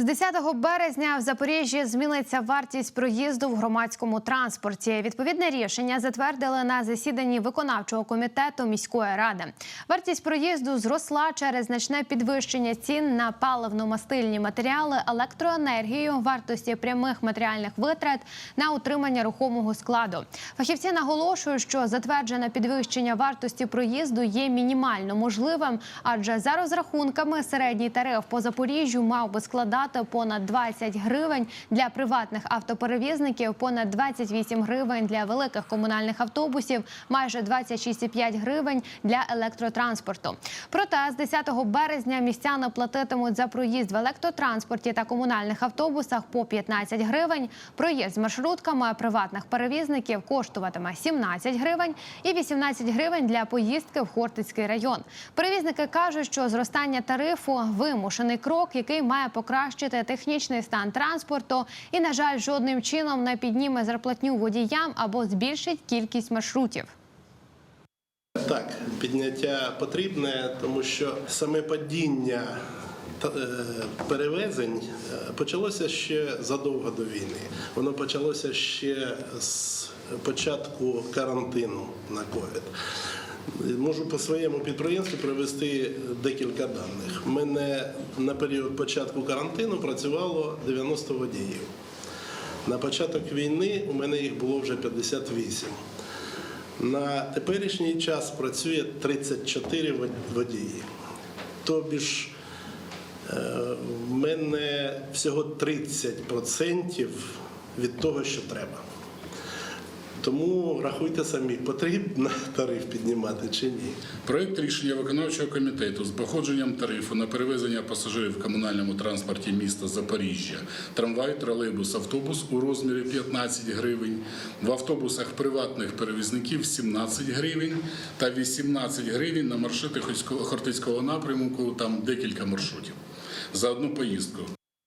З 10 березня в Запоріжжі зміниться вартість проїзду в громадському транспорті. Відповідне рішення затвердили на засіданні виконавчого комітету міської ради. Вартість проїзду зросла через значне підвищення цін на паливно-мастильні матеріали, електроенергію, вартості прямих матеріальних витрат на утримання рухомого складу. Фахівці наголошують, що затверджене підвищення вартості проїзду є мінімально можливим, адже за розрахунками середній тариф по Запоріжжю мав би складати понад 20 гривень для приватних автоперевізників, понад 28 гривень для великих комунальних автобусів, майже 26,5 гривень для електротранспорту. Проте з 10 березня містяни платитимуть за проїзд в електротранспорті та комунальних автобусах по 15 гривень. Проїзд з маршрутками приватних перевізників коштуватиме 17 гривень і 18 гривень для поїздки в Хортицький район. Перевізники кажуть, що зростання тарифу вимушений крок, який має покращити технічний стан транспорту, і, на жаль, жодним чином не підніме зарплатню водіям або збільшить кількість маршрутів. Так, підняття потрібне, тому що саме падіння е, перевезень е, почалося ще задовго до війни. Воно почалося ще з початку карантину на ковід. Можу по своєму підприємству привести декілька даних. У мене на період початку карантину працювало 90 водіїв. На початок війни у мене їх було вже 58. На теперішній час працює 34 водії. Тобі ж е, в мене всього 30% від того, що треба. Тому рахуйте самі, потрібно тариф піднімати чи ні. Проект рішення виконавчого комітету з походженням тарифу на перевезення пасажирів в комунальному транспорті міста Запоріжжя, трамвай, тролейбус, автобус у розмірі 15 гривень, в автобусах приватних перевізників 17 гривень та 18 гривень на маршрути Хортицького- напрямку, там декілька маршрутів за одну поїздку.